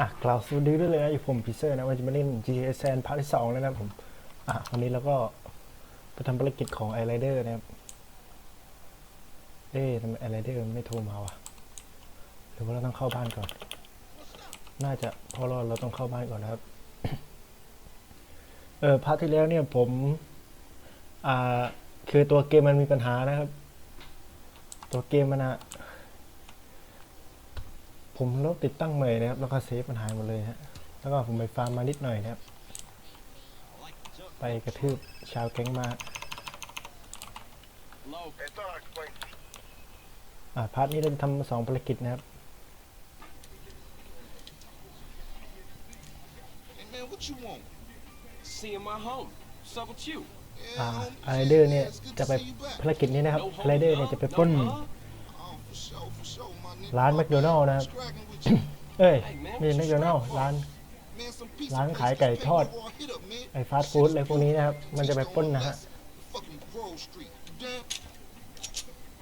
อะกล่าวสวัสดีด้วยเลยนะอยู่ผมพีเซอร์นะวันจะมาเล่น GTA San พาร์ทที่สองแล้วนะผม อะวันนี้เราก็ไปทำภารกิจของไอไรเดอร์นะครับ เอ๊ะทำไมไอไรเดอร์ไม่โทรมาวะหรือว่าเราต้องเข้าบ้านก่อน น่าจะเพราะเราเราต้องเข้าบ้านก่อนนะครับ เออพาร์ทที่แล้วเนี่ยผม อ่า คือตัวเกมมันมีปัญหานะครับ ตัวเกมมันอะ ผมลบติดตั้งใหม่นะครับ แล้วก็เซฟมันหายหมดเลยฮะ แล้วก็ผมไปฟาร์มมานิดหน่อยนะครับ ไปกระทืบชาวแก๊งมา Low. Hey, thought I'd explain. อ่าพาร์ทนี้เราจะทำสองภารกิจนะครับ Hey man, what you want? Seeing my home. What's up with you? อ่า Yeah, homie. ไอเดอร์เนี่ย Yeah, it's good จะ to ไป see you back. ภารกิจนี้นะครับ No ไอเดอร์ home, เนี่ยจะไป huh? ปล้น ร้านแมคโดนัลล์นะครับ What's cracking with you? เอ้ยไม่ใช่แมคโดนัลล์ร้าน Man, some piece ร้าน of ขาย pastry ไก่ทอด before I hit up, man. ไอฟาสต์ฟู้ดอะไรพวกนี้นะครับ มันจะไปปล้นนะฮะ Fucking Grove Street. You down?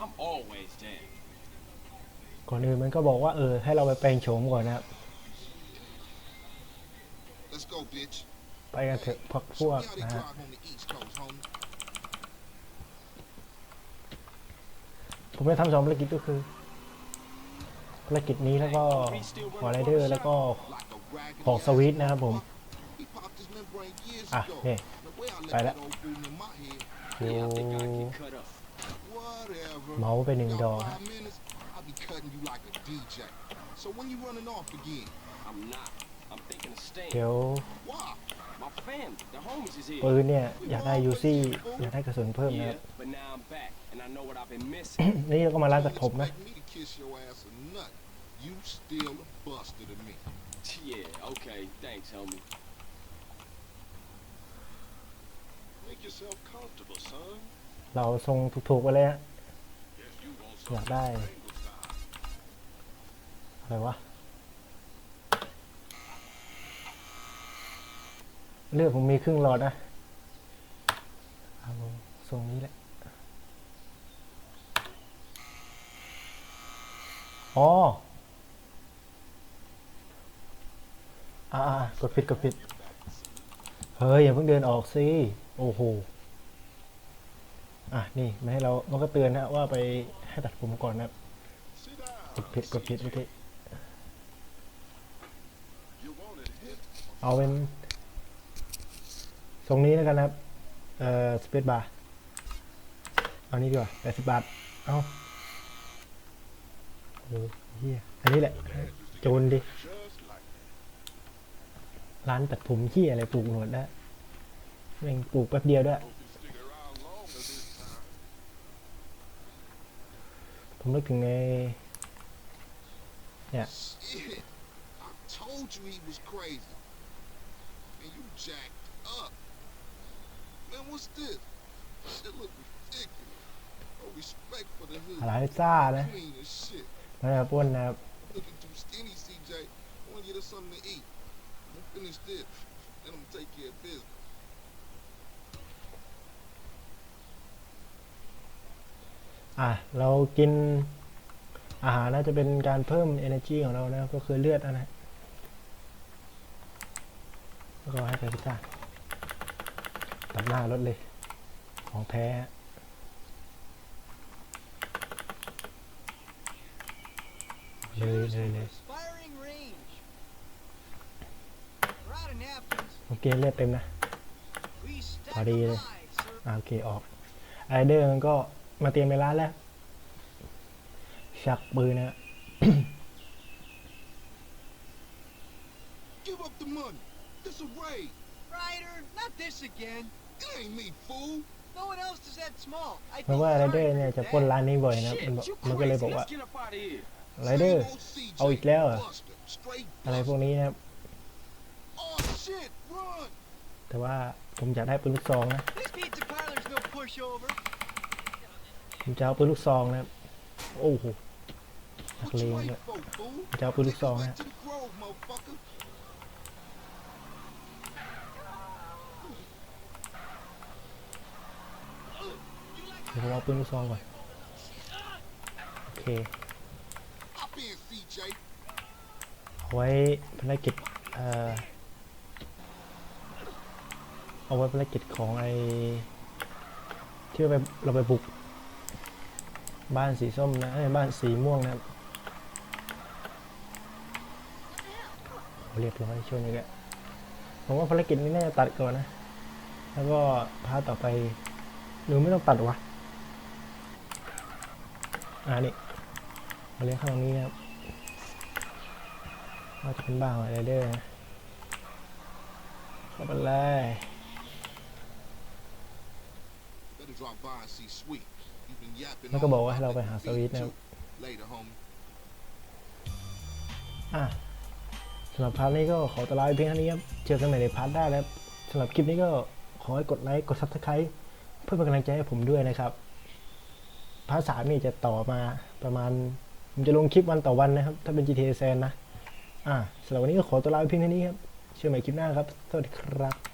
I'm always down. ก่อนอื่นมันก็บอกว่าเออ ให้เราไปแปลงโฉมก่อนนะครับ Let's go, bitch. ไปกันเถอะพวกพวก See how they นะฮะ drive on the East Coast, homie. ผมจะทำสองภารกิจก็คือ ภารกิจนี้แล้วก็วอลไรเดอร์แล้วก็ของสวิตนะครับผม อะนี่ไปแล้วดูเมาส์ไปหนึ่งดอก I'm thinking of staying. เดี๋ยว Why? My family, the homies is here. ปืนเนี่ย อยากได้ยูซี่อยากได้กระสุนเพิ่มนะค Yeah, รับ but now I'm back, and I know what I've been missing. นี่เราก็มาร้านตัดผมนะ Expect me to kiss your ass a nut. You still a buster to me. yeah, okay, thanks, homie. Make yourself comfortable, son. เราทรงถูกๆไปเลยฮะ Yes, you want อ some ยากได้ Pringle style. อะไรวะ เลือดผมมีครึ่งหลอดนะเอาทรงนี้แหละ อ๋ออ่ากดผิดกดผิด เฮ้ย อย่าเพิ่งเดินออกสิ โอ้โห อะ นี่ไม่ให้เรา มันก็เตือนนะว่าไปให้ตัดผมก่อนนะกดผิดกดผิดเมื่อกี้เอาเป็น ทรงนี้แล้วกันนะครับ เอ่อสเปซบาร์เอานี้ดีกว่าแปดสิบบาท เอาโอ้เฮียอันนี้แหละ โจนดิ ร้านตัดผมเฮียอะไรปลูกหนวดได้แม่งปลูกแป๊บเดียวด้วย ผมนึกถึงใน Shit. I told you he was crazy. And you jacked up. Man, what's this? Shit look ridiculous. No respect for the hood. อะไรซ่านะ Clean as shit. แล้วจะปล้นนะครับ Looking too skinny, CJ. I want to get us something to eat. I'm gonna finish this. Then I'm gonna take care of business. อะเรากินอาหารน่าจะเป็นการเพิ่ม energy ของเรานะครับก็คือเลือดนะนะแล้วก็ให้ไปพิซซ่า ตัดหน้ารถเลย ของแท้เลยเลยเลยโอเคเลือดเต็มนะ Please stack Ở đi them đây. high, sir. อ่าโอเคออกไอเดอร์มันก็มาเตรียมในร้านแล้ว ชักปืนนะ Give up the money. This a raid. Ryder, not this again. It ain't me, fool. No one else is that small. I เพราะ think ว่าไรเดอ Ryder ร์เนี่ย did จะปล้น that. ร้านนี้บ่อยนะมัน Shit, บอก you มันก็เลย crazy. บอกว่า Let's get up out of here. ไรเดอร์ Same old CJ. เอาอีกแล้วเหรอ Buster. Straight อะไรพว buster. กนี้นะครับ Oh shit, run. แต่ว่าผมอยากได้ปืนลูกซองนะ This pizza parlor's no pushover. ผมจะเอาปืนลูกซองนะครับโอ้โหนัก What เล you ง wait ด้วย for, fool? ผมจะเอาปืนลูกซอง Take นะ us back to the Grove, motherfucker. เดี๋ยวผมเอาปืนลูกซองก่อน โอเคเอาไว้ภารกิจเอ่อเอาไว้ภารกิจของไอที่เราไปเราไปบุก บ้านสีส้มนะเอ้บ้านสีม่วงนะครับเรียบร้อยช่วงนี้แกผมว่าภารกิจนี้น่าจะตัดก่อนนะ แล้วก็พาต่อไปหรือไม่ต้องตัดวะ อ่านี่มาเลี้ยงข้างนี้นะครับว่าจะเป็นบ้านของไรเดอร์นะเข้าไปเลย Better drop by and see Sweet. You've been yapping แล้วก็ all บอกว่าให้ about เราไป that หาส beat วีทนะครับ too. Later, homie. อะสำหรับพาร์ทนี้ก็ขอตัวลาไปเพียงเท่านี้ครับเจอกันใหม่ในพาร์ทหน้าแล้วสำหรับคลิปนี้ก็ขอให้กดไลค์ กด subscribe เพื่อเป็นกำลังใจให้ผมด้วยนะครับ พาร์ทสามนี่จะต่อมาประมาณผมจะลงคลิปวันต่อวันนะครับ ถ้าเป็น GTA แซนนะ อ่าสำหรับวันนี้ก็ขอตัวลาไปเพียงเท่านี้ครับเชื่อใหม่คลิปหน้าครับ สวัสดีครับ